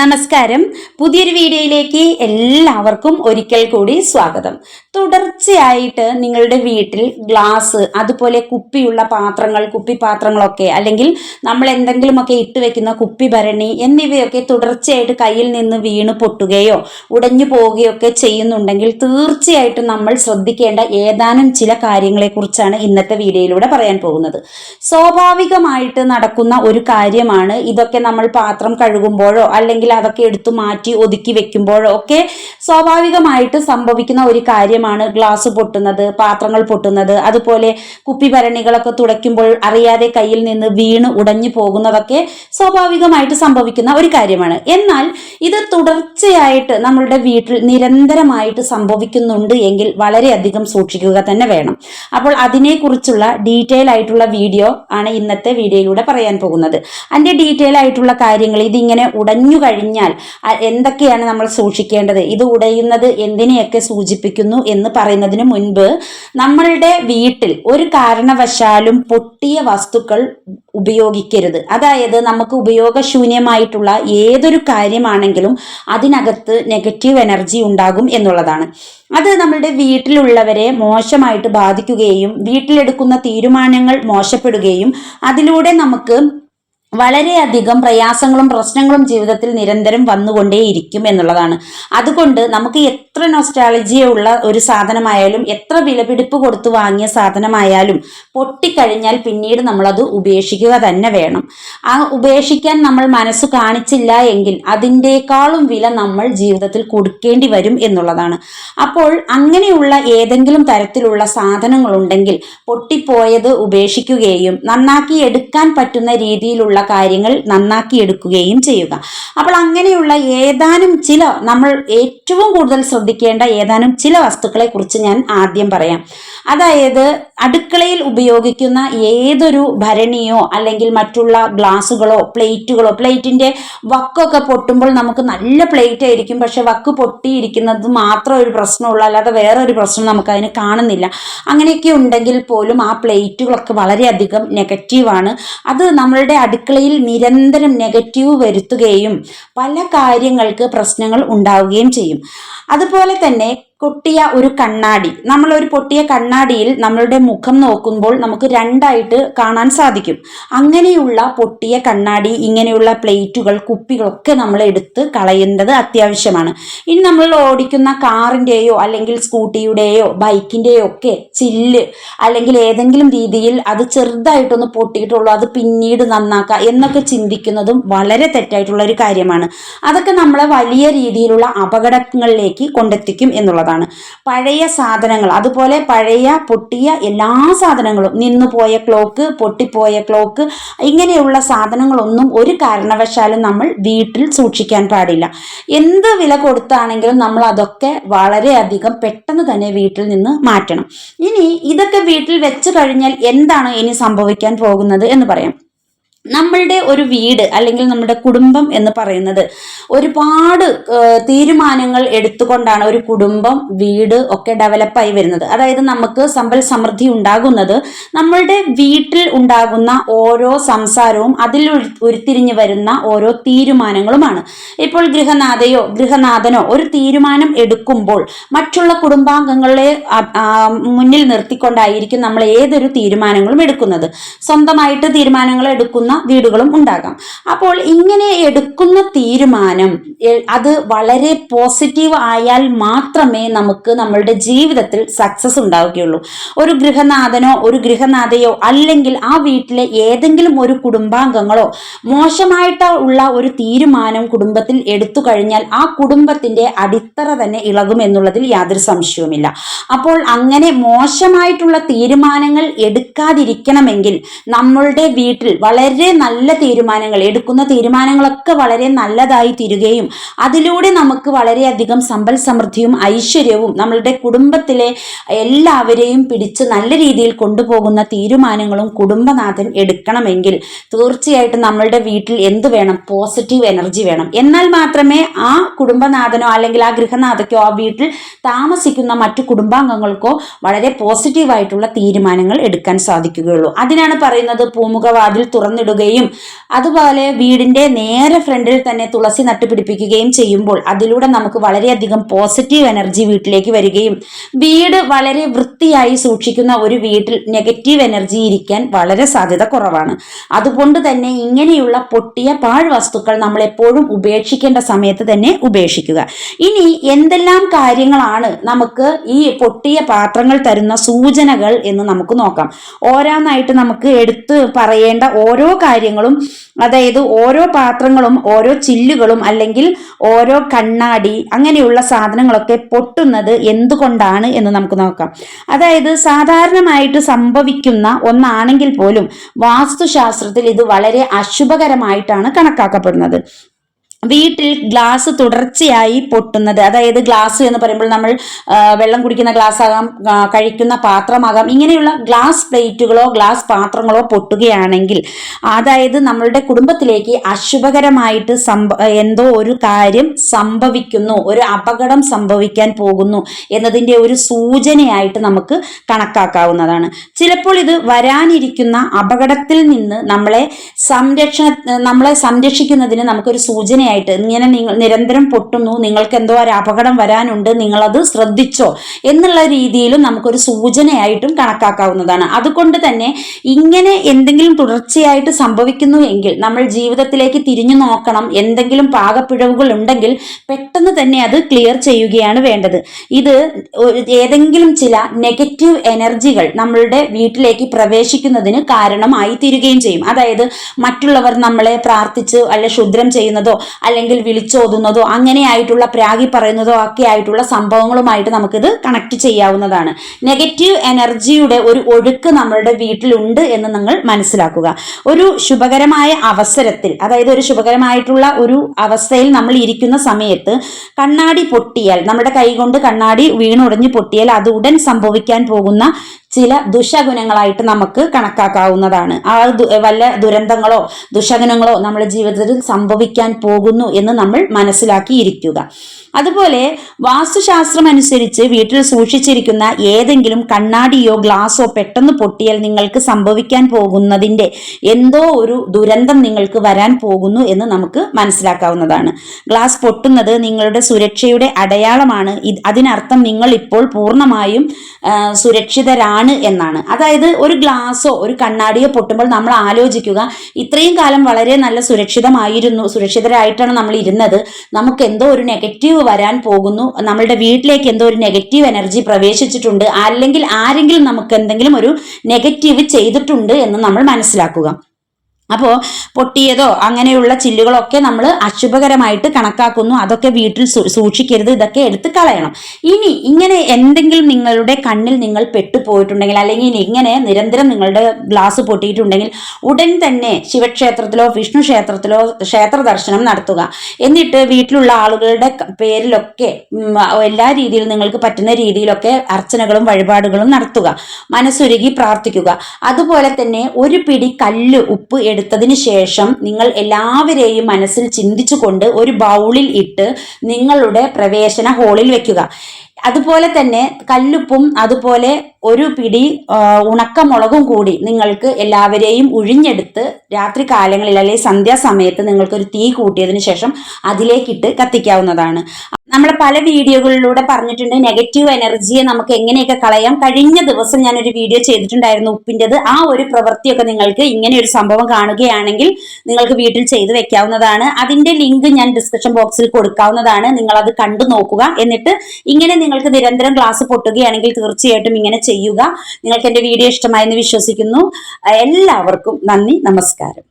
നമസ്കാരം. പുതിയൊരു വീഡിയോയിലേക്ക് എല്ലാവർക്കും ഒരിക്കൽ കൂടി സ്വാഗതം. തുടർച്ചയായിട്ട് നിങ്ങളുടെ വീട്ടിൽ ഗ്ലാസ് അതുപോലെ കുപ്പിയുള്ള പാത്രങ്ങൾ കുപ്പി പാത്രങ്ങളൊക്കെ അല്ലെങ്കിൽ നമ്മൾ എന്തെങ്കിലുമൊക്കെ ഇട്ട് വെക്കുന്ന കുപ്പി ഭരണി എന്നിവയൊക്കെ തുടർച്ചയായിട്ട് കയ്യിൽ നിന്ന് വീണ് പൊട്ടുകയോ ഉടഞ്ഞു പോവുകയൊക്കെ ചെയ്യുന്നുണ്ടെങ്കിൽ തീർച്ചയായിട്ടും നമ്മൾ ശ്രദ്ധിക്കേണ്ട ഏതാനും ചില കാര്യങ്ങളെക്കുറിച്ചാണ് ഇന്നത്തെ വീഡിയോയിലൂടെ പറയാൻ പോകുന്നത്. സ്വാഭാവികമായിട്ട് നടക്കുന്ന ഒരു കാര്യമാണ് ഇതൊക്കെ നമ്മൾ പാത്രം കഴുകുമ്പോഴോ അല്ലെങ്കിൽ അതൊക്കെ എടുത്തു മാറ്റി ഒതുക്കി വെക്കുമ്പോഴോ ഒക്കെ സ്വാഭാവികമായിട്ട് സംഭവിക്കുന്ന ഒരു കാര്യമാണ് ഗ്ലാസ് പൊട്ടുന്നത് പാത്രങ്ങൾ പൊട്ടുന്നത്. അതുപോലെ കുപ്പി ഭരണികളൊക്കെ തുടയ്ക്കുമ്പോൾ അറിയാതെ കയ്യിൽ നിന്ന് വീണ് ഉടഞ്ഞു പോകുന്നതൊക്കെ സ്വാഭാവികമായിട്ട് സംഭവിക്കുന്ന ഒരു കാര്യമാണ്. എന്നാൽ ഇത് തുടർച്ചയായിട്ട് നമ്മളുടെ വീട്ടിൽ നിരന്തരമായിട്ട് സംഭവിക്കുന്നുണ്ട് എങ്കിൽ വളരെയധികം സൂക്ഷിക്കുക തന്നെ വേണം. അപ്പോൾ അതിനെക്കുറിച്ചുള്ള ഡീറ്റെയിൽ ആയിട്ടുള്ള വീഡിയോ ആണ് ഇന്നത്തെ വീഡിയോയിലൂടെ പറയാൻ പോകുന്നത്. അതിന്റെ ഡീറ്റെയിൽ ആയിട്ടുള്ള കാര്യങ്ങൾ ഇതിങ്ങനെ ഉടഞ്ഞു കഴിഞ്ഞാൽ എന്തൊക്കെയാണ് നമ്മൾ സൂക്ഷിക്കേണ്ടത്? ഇത് ഉടയുന്നത് എന്തിനെയൊക്കെ സൂചിപ്പിക്കുന്നു എന്ന് പറയുന്നതിന് മുൻപ് നമ്മളുടെ വീട്ടിൽ ഒരു കാരണവശാലും പൊട്ടിയ വസ്തുക്കൾ ഉപയോഗിക്കരുത്. അതായത് നമുക്ക് ഉപയോഗശൂന്യമായിട്ടുള്ള ഏതൊരു കാര്യമാണെങ്കിലും അതിനകത്ത് നെഗറ്റീവ് എനർജി ഉണ്ടാകും എന്നുള്ളതാണ്. അത് നമ്മളുടെ വീട്ടിലുള്ളവരെ മോശമായിട്ട് ബാധിക്കുകയും വീട്ടിലെടുക്കുന്ന തീരുമാനങ്ങൾ മോശപ്പെടുകയും അതിലൂടെ നമുക്ക് വളരെയധികം പ്രയാസങ്ങളും പ്രശ്നങ്ങളും ജീവിതത്തിൽ നിരന്തരം വന്നുകൊണ്ടേയിരിക്കും എന്നുള്ളതാണ്. അതുകൊണ്ട് നമുക്ക് എത്ര നൊസ്റ്റാളജിയ ഉള്ള ഒരു സാധനമായാലും എത്ര വിലപിടിപ്പ് കൊടുത്തു വാങ്ങിയ സാധനമായാലും പൊട്ടിക്കഴിഞ്ഞാൽ പിന്നീട് നമ്മളത് ഉപേക്ഷിക്കുക തന്നെ വേണം. ആ ഉപേക്ഷിക്കാൻ നമ്മൾ മനസ്സ് കാണിച്ചില്ല എങ്കിൽ അതിന്റെക്കാളും വില നമ്മൾ ജീവിതത്തിൽ കൊടുക്കേണ്ടി വരും എന്നുള്ളതാണ്. അപ്പോൾ അങ്ങനെയുള്ള ഏതെങ്കിലും തരത്തിലുള്ള സാധനങ്ങളുണ്ടെങ്കിൽ പൊട്ടിപ്പോയത് ഉപേക്ഷിക്കുകയും നന്നാക്കി എടുക്കാൻ പറ്റുന്ന രീതിയിലുള്ള കാര്യങ്ങൾ നന്നാക്കി എടുക്കുകയും ചെയ്യുക. അപ്പോൾ അങ്ങനെയുള്ള ഏതാനും ചില നമ്മൾ ഏറ്റവും കൂടുതൽ ശ്രദ്ധിക്കേണ്ട ഏതാനും ചില വസ്തുക്കളെ കുറിച്ച് ഞാൻ ആദ്യം പറയാം. അതായത് അടുക്കളയിൽ ഉപയോഗിക്കുന്ന ഏതൊരു ഭരണിയോ അല്ലെങ്കിൽ മറ്റുള്ള ഗ്ലാസ്സുകളോ പ്ലേറ്റുകളോ പ്ലേറ്റിന്റെ വക്കൊക്കെ പൊട്ടുമ്പോൾ നമുക്ക് നല്ല പ്ലേറ്റ് ആയിരിക്കും. പക്ഷെ വക്ക് പൊട്ടിയിരിക്കുന്നത് മാത്രം ഒരു പ്രശ്നമുള്ളൂ. അല്ലാതെ വേറെ ഒരു പ്രശ്നം നമുക്ക് അതിന് കാണുന്നില്ല. അങ്ങനെയൊക്കെ ഉണ്ടെങ്കിൽ പോലും ആ പ്ലേറ്റുകളൊക്കെ വളരെയധികം നെഗറ്റീവാണ്. അത് നമ്മളുടെ അടുക്കളയിൽ നിരന്തരം നെഗറ്റീവ് വരുത്തുകയും പല കാര്യങ്ങൾക്ക് പ്രശ്നങ്ങൾ ഉണ്ടാവുകയും ചെയ്യും. അതുപോലെ തന്നെ പൊട്ടിയ ഒരു കണ്ണാടി. നമ്മൾ ഒരു പൊട്ടിയ കണ്ണാടിയിൽ നമ്മളുടെ മുഖം നോക്കുമ്പോൾ നമുക്ക് രണ്ടായിട്ട് കാണാൻ സാധിക്കും. അങ്ങനെയുള്ള പൊട്ടിയ കണ്ണാടി ഇങ്ങനെയുള്ള പ്ലേറ്റുകൾ കുപ്പികളൊക്കെ നമ്മൾ എടുത്ത് കളയേണ്ടത് അത്യാവശ്യമാണ്. ഇനി നമ്മൾ ഓടിക്കുന്ന കാറിന്റെയോ അല്ലെങ്കിൽ സ്കൂട്ടിയുടെയോ ബൈക്കിന്റെയോ ഒക്കെ ചില്ല് അല്ലെങ്കിൽ ഏതെങ്കിലും രീതിയിൽ അത് ചെറുതായിട്ടൊന്ന് പൊട്ടിയിട്ടുള്ളൂ അത് പിന്നീട് നന്നാക്കുക എന്നൊക്കെ ചിന്തിക്കുന്നതും വളരെ തെറ്റായിട്ടുള്ള ഒരു കാര്യമാണ്. അതൊക്കെ നമ്മളെ വലിയ രീതിയിലുള്ള അപകടങ്ങളിലേക്ക് കൊണ്ടെത്തിക്കും എന്നുള്ളതാണ് പഴയ സാധനങ്ങൾ അതുപോലെ പഴയ പൊട്ടിയ എല്ലാ സാധനങ്ങളും നിന്നുപോയ ക്ലോക്ക് പൊട്ടിപ്പോയ ക്ലോക്ക് ഇങ്ങനെയുള്ള സാധനങ്ങളൊന്നും ഒരു കാരണവശാലും നമ്മൾ വീട്ടിൽ സൂക്ഷിക്കാൻ പാടില്ല. എന്ത് വില കൊടുത്താണെങ്കിലും നമ്മൾ അതൊക്കെ വളരെയധികം പെട്ടെന്ന് തന്നെ വീട്ടിൽ നിന്ന് മാറ്റണം. ഇനി ഇതൊക്കെ വീട്ടിൽ വെച്ച് കഴിഞ്ഞാൽ എന്താണ് ഇനി സംഭവിക്കാൻ പോകുന്നത് എന്ന് പറയാം. നമ്മളുടെ ഒരു വീട് അല്ലെങ്കിൽ നമ്മുടെ കുടുംബം എന്ന് പറയുന്നത് ഒരുപാട് തീരുമാനങ്ങൾ എടുത്തുകൊണ്ടാണ് ഒരു കുടുംബം വീട് ഒക്കെ ഡെവലപ്പായി വരുന്നത്. അതായത് നമുക്ക് സമ്പൽ സമൃദ്ധി ഉണ്ടാകുന്നത് നമ്മളുടെ വീട്ടിൽ ഉണ്ടാകുന്ന ഓരോ സംസാരവും അതിൽ ഉരു- ഉരുത്തിരിഞ്ഞു വരുന്ന ഓരോ തീരുമാനങ്ങളുമാണ്. ഇപ്പോൾ ഗൃഹനാഥയോ ഗൃഹനാഥനോ ഒരു തീരുമാനം എടുക്കുമ്പോൾ മറ്റുള്ള കുടുംബാംഗങ്ങളെ മുന്നിൽ നിർത്തിക്കൊണ്ടായിരിക്കും നമ്മൾ ഏതൊരു തീരുമാനങ്ങളും എടുക്കുന്നത്. സ്വന്തമായിട്ട് തീരുമാനങ്ങൾ എടുക്കുന്ന വീടുകളും ഉണ്ടാകാം. അപ്പോൾ ഇങ്ങനെ എടുക്കുന്ന തീരുമാനം അത് വളരെ പോസിറ്റീവ് ആയാൽ മാത്രമേ നമുക്ക് നമ്മളുടെ ജീവിതത്തിൽ സക്സസ് ഉണ്ടാവുകയുള്ളൂ. ഒരു ഗൃഹനാഥനോ ഒരു ഗൃഹനാഥയോ അല്ലെങ്കിൽ ആ വീട്ടിലെ ഏതെങ്കിലും ഒരു കുടുംബാംഗങ്ങളോ മോശമായിട്ട് ഉള്ള ഒരു തീരുമാനം കുടുംബത്തിൽ എടുത്തു കഴിഞ്ഞാൽ ആ കുടുംബത്തിന്റെ അടിത്തറ തന്നെ ഇളകും എന്നുള്ളതിൽ യാതൊരു സംശയവുമില്ല. അപ്പോൾ അങ്ങനെ മോശമായിട്ടുള്ള തീരുമാനങ്ങൾ എടുക്കാതിരിക്കണമെങ്കിൽ നമ്മളുടെ വീട്ടിൽ വളരെ നല്ല തീരുമാനങ്ങൾ എടുക്കുന്ന തീരുമാനങ്ങളൊക്കെ വളരെ നല്ലതായി തീരുകയും അതിലൂടെ നമുക്ക് വളരെയധികം സമ്പൽ സമൃദ്ധിയും ഐശ്വര്യവും നമ്മളുടെ കുടുംബത്തിലെ എല്ലാവരെയും പിടിച്ച് നല്ല രീതിയിൽ കൊണ്ടുപോകുന്ന തീരുമാനങ്ങളും കുടുംബനാഥൻ എടുക്കണമെങ്കിൽ തീർച്ചയായിട്ടും നമ്മളുടെ വീട്ടിൽ എന്ത് വേണം? പോസിറ്റീവ് എനർജി വേണം. എന്നാൽ മാത്രമേ ആ കുടുംബനാഥനോ അല്ലെങ്കിൽ ആ ഗൃഹനാഥയ്ക്കോ ആ വീട്ടിൽ താമസിക്കുന്ന മറ്റു കുടുംബാംഗങ്ങൾക്കോ വളരെ പോസിറ്റീവായിട്ടുള്ള തീരുമാനങ്ങൾ എടുക്കാൻ സാധിക്കുകയുള്ളൂ. അതിനാണ് പറയുന്നത് പൂമുഖവാതിൽ തുറന്നിടുക ഇടുകയും അതുപോലെ വീടിന്റെ നേരെ ഫ്രണ്ടിൽ തന്നെ തുളസി നട്ടുപിടിപ്പിക്കുകയും ചെയ്യുമ്പോൾ അതിലൂടെ നമുക്ക് വളരെയധികം പോസിറ്റീവ് എനർജി വീട്ടിലേക്ക് വരികയും വീട് വളരെ വൃത്തിയായി സൂക്ഷിക്കുന്ന ഒരു വീട്ടിൽ നെഗറ്റീവ് എനർജി ഇരിക്കാൻ വളരെ സാധ്യത കുറവാണ്. അതുകൊണ്ട് തന്നെ ഇങ്ങനെയുള്ള പൊട്ടിയ പാഴ് വസ്തുക്കൾ നമ്മൾ എപ്പോഴും ഉപേക്ഷിക്കേണ്ട സമയത്ത് തന്നെ ഉപേക്ഷിക്കുക. ഇനി എന്തെല്ലാം കാര്യങ്ങളാണ് നമുക്ക് ഈ പൊട്ടിയ പാത്രങ്ങൾ തരുന്ന സൂചനകൾ എന്ന് നമുക്ക് നോക്കാം. ഓരോന്നായിട്ട് നമുക്ക് എടുത്ത് പറയേണ്ട ഓരോ കാര്യങ്ങളും അതായത് ഓരോ പാത്രങ്ങളും ഓരോ ചില്ലുകളും അല്ലെങ്കിൽ ഓരോ കണ്ണാടി അങ്ങനെയുള്ള സാധനങ്ങളൊക്കെ പൊട്ടുന്നത് എന്തുകൊണ്ടാണ് എന്ന് നമുക്ക് നോക്കാം. അതായത് സാധാരണമായിട്ട് സംഭവിക്കുന്ന ഒന്നാണെങ്കിൽ പോലും വാസ്തുശാസ്ത്രത്തിൽ ഇത് വളരെ അശുഭകരമായിട്ടാണ് കണക്കാക്കപ്പെടുന്നത്. വീട്ടിൽ ഗ്ലാസ് തുടർച്ചയായി പൊട്ടുന്നത്. അതായത് ഗ്ലാസ് എന്ന് പറയുമ്പോൾ നമ്മൾ വെള്ളം കുടിക്കുന്ന ഗ്ലാസ് ആകാം കഴിക്കുന്ന പാത്രമാകാം ഇങ്ങനെയുള്ള ഗ്ലാസ് പ്ലേറ്റുകളോ ഗ്ലാസ് പാത്രങ്ങളോ പൊട്ടുകയാണെങ്കിൽ അതായത് നമ്മളുടെ കുടുംബത്തിലേക്ക് അശുഭകരമായിട്ട് സംഭ എന്തോ ഒരു കാര്യം സംഭവിക്കുന്നു ഒരു അപകടം സംഭവിക്കാൻ പോകുന്നു എന്നതിന്റെ ഒരു സൂചനയായിട്ട് നമുക്ക് കണക്കാക്കാവുന്നതാണ്. ചിലപ്പോൾ ഇത് വരാനിരിക്കുന്ന അപകടത്തിൽ നിന്ന് നമ്മളെ സംരക്ഷണ നമ്മളെ സംരക്ഷിക്കുന്നതിന് നമുക്കൊരു സൂചനയായിട്ട് ഇങ്ങനെ നിങ്ങൾ നിരന്തരം പൊട്ടുന്നു നിങ്ങൾക്ക് എന്തോ ഒരു അപകടം വരാനുണ്ട് നിങ്ങളത് ശ്രദ്ധിച്ചോ എന്നുള്ള രീതിയിലും നമുക്കൊരു സൂചനയായിട്ടും കണക്കാക്കാവുന്നതാണ്. അതുകൊണ്ട് തന്നെ ഇങ്ങനെ എന്തെങ്കിലും തുടർച്ചയായിട്ട് സംഭവിക്കുന്നു എങ്കിൽ നമ്മൾ ജീവിതത്തിലേക്ക് തിരിഞ്ഞു നോക്കണം എന്തെങ്കിലും പാകപ്പിഴവുകൾ ഉണ്ടെങ്കിൽ പെട്ടെന്ന് തന്നെ അത് ക്ലിയർ ചെയ്യുകയാണ് വേണ്ടത്. ഇത് ഏതെങ്കിലും ചില നെഗറ്റീവ് എനർജികൾ നമ്മളുടെ വീട്ടിലേക്ക് പ്രവേശിക്കുന്നതിന് കാരണമായി തീരുകയും ചെയ്യും. അതായത് മറ്റുള്ളവർ നമ്മളെ പ്രാർത്ഥിച്ച് അല്ലെ ക്ഷുദ്രം ചെയ്യുന്നതോ അല്ലെങ്കിൽ വിളിച്ചോതുന്നതോ അങ്ങനെയായിട്ടുള്ള പ്രാഗി പറയുന്നതോ ഒക്കെ ആയിട്ടുള്ള സംഭവങ്ങളുമായിട്ട് നമുക്കിത് കണക്ട് ചെയ്യാവുന്നതാണ്. നെഗറ്റീവ് എനർജിയുടെ ഒരു ഒഴുക്ക് നമ്മളുടെ വീട്ടിലുണ്ട് എന്ന് നിങ്ങൾ മനസ്സിലാക്കുക. ഒരു ശുഭകരമായ അവസരത്തിൽ അതായത് ഒരു ശുഭകരമായിട്ടുള്ള ഒരു അവസ്ഥയിൽ നമ്മൾ ഇരിക്കുന്ന സമയത്ത് കണ്ണാടി പൊട്ടിയാൽ നമ്മുടെ കൈ കൊണ്ട് കണ്ണാടി വീണുടഞ്ഞ് പൊട്ടിയാൽ അത് ഉടൻ സംഭവിക്കാൻ പോകുന്ന ചില ദുഷഗുണങ്ങളായിട്ട് നമുക്ക് കണക്കാക്കാവുന്നതാണ്. ആ വല്ല ദുരന്തങ്ങളോ ദുഷഗുണങ്ങളോ നമ്മുടെ ജീവിതത്തിൽ സംഭവിക്കാൻ പോകുന്നു എന്ന് നമ്മൾ മനസ്സിലാക്കിയിരിക്കുക. അതുപോലെ വാസ്തുശാസ്ത്രം അനുസരിച്ച് വീട്ടിൽ സൂക്ഷിച്ചിരിക്കുന്ന ഏതെങ്കിലും കണ്ണാടിയോ ഗ്ലാസോ പെട്ടെന്ന് പൊട്ടിയാൽ നിങ്ങൾക്ക് സംഭവിക്കാൻ പോകുന്നതിന്റെ എന്തോ ഒരു ദുരന്തം നിങ്ങൾക്ക് വരാൻ പോകുന്നു എന്ന് നമുക്ക് മനസ്സിലാക്കാവുന്നതാണ്. ഗ്ലാസ് പൊട്ടുന്നത് നിങ്ങളുടെ സുരക്ഷയുടെ അടയാളമാണ്. അതിനർത്ഥം നിങ്ങൾ ഇപ്പോൾ പൂർണമായും ആ, സുരക്ഷിതരാണ് എന്നാണ്. അതായത് ഒരു ഗ്ലാസ്സോ ഒരു കണ്ണാടിയോ പൊട്ടുമ്പോൾ നമ്മൾ ആലോചിക്കുക ഇത്രയും കാലം വളരെ നല്ല സുരക്ഷിതമായിരുന്നു സുരക്ഷിതരായിട്ടാണ് നമ്മൾ ഇരുന്നത്. നമുക്ക് എന്തോ ഒരു നെഗറ്റീവ് വരാൻ പോകുന്നു. നമ്മളുടെ വീട്ടിലേക്ക് എന്തോ ഒരു നെഗറ്റീവ് എനർജി പ്രവേശിച്ചിട്ടുണ്ട്. അല്ലെങ്കിൽ ആരെങ്കിലും നമുക്ക് എന്തെങ്കിലും ഒരു നെഗറ്റീവ് ചെയ്തിട്ടുണ്ട് എന്ന് നമ്മൾ മനസ്സിലാക്കുക. അപ്പോൾ പൊട്ടിയതോ അങ്ങനെയുള്ള ചില്ലുകളൊക്കെ നമ്മൾ അശുഭകരമായിട്ട് കണക്കാക്കുന്നു. അതൊക്കെ വീട്ടിൽ സൂക്ഷിക്കരുത്. ഇതൊക്കെ എടുത്ത് കളയണം. ഇനി ഇങ്ങനെ എന്തെങ്കിലും നിങ്ങളുടെ കണ്ണിൽ നിങ്ങൾ പെട്ടുപോയിട്ടുണ്ടെങ്കിൽ അല്ലെങ്കിൽ ഇങ്ങനെ നിരന്തരം നിങ്ങളുടെ ഗ്ലാസ് പൊട്ടിയിട്ടുണ്ടെങ്കിൽ ഉടൻ തന്നെ ശിവക്ഷേത്രത്തിലോ വിഷ്ണു ക്ഷേത്രത്തിലോ ക്ഷേത്ര ദർശനം നടത്തുക. എന്നിട്ട് വീട്ടിലുള്ള ആളുകളുടെ പേരിലൊക്കെ എല്ലാ രീതിയിലും നിങ്ങൾക്ക് പറ്റുന്ന രീതിയിലൊക്കെ അർച്ചനകളും വഴിപാടുകളും നടത്തുക. മനസ്സുരുകി പ്രാർത്ഥിക്കുക. അതുപോലെ തന്നെ ഒരു പിടി കല്ല് ഉപ്പ് എടുത്തതിന് ശേഷം നിങ്ങൾ എല്ലാവരെയും മനസ്സിൽ ചിന്തിച്ചുകൊണ്ട് ഒരു ബൗളിൽ ഇട്ട് നിങ്ങളുടെ പ്രവേശന ഹോളിൽ വെക്കുക. അതുപോലെ തന്നെ കല്ലുപ്പും അതുപോലെ ഒരു പിടി ഉണക്കമുളകും കൂടി നിങ്ങൾക്ക് എല്ലാവരെയും ഉഴിഞ്ഞെടുത്ത് രാത്രി കാലങ്ങളിൽ അല്ലെങ്കിൽ സന്ധ്യാസമയത്ത് നിങ്ങൾക്കൊരു തീ കൂട്ടിയതിന് ശേഷം അതിലേക്കിട്ട് കത്തിക്കാവുന്നതാണ്. നമ്മൾ പല വീഡിയോകളിലൂടെ പറഞ്ഞിട്ടുണ്ട് നെഗറ്റീവ് എനർജിയെ നമുക്ക് എങ്ങനെയൊക്കെ കളയാം. കഴിഞ്ഞ ദിവസം ഞാൻ ഒരു വീഡിയോ ചെയ്തിട്ടുണ്ടായിരുന്നു ഉപ്പിന്റെത്. ആ ഒരു പ്രവൃത്തിയൊക്കെ നിങ്ങൾക്ക് ഇങ്ങനെ ഒരു സംഭവം കാണുകയാണെങ്കിൽ നിങ്ങൾക്ക് വീട്ടിൽ ചെയ്തു വെക്കാവുന്നതാണ്. അതിന്റെ ലിങ്ക് ഞാൻ ഡിസ്ക്രിപ്ഷൻ ബോക്സിൽ കൊടുക്കാവുന്നതാണ്. നിങ്ങൾ അത് കണ്ടു നോക്കുക. എന്നിട്ട് ഇങ്ങനെ നിങ്ങൾക്ക് നിരന്തരം ക്ലാസ് പൊട്ടുകയാണെങ്കിൽ തീർച്ചയായിട്ടും ഇങ്ങനെ ചെയ്യുക. നിങ്ങൾക്ക് എന്റെ വീഡിയോ ഇഷ്ടമായെന്ന് വിശ്വസിക്കുന്നു. എല്ലാവർക്കും നന്ദി. നമസ്കാരം.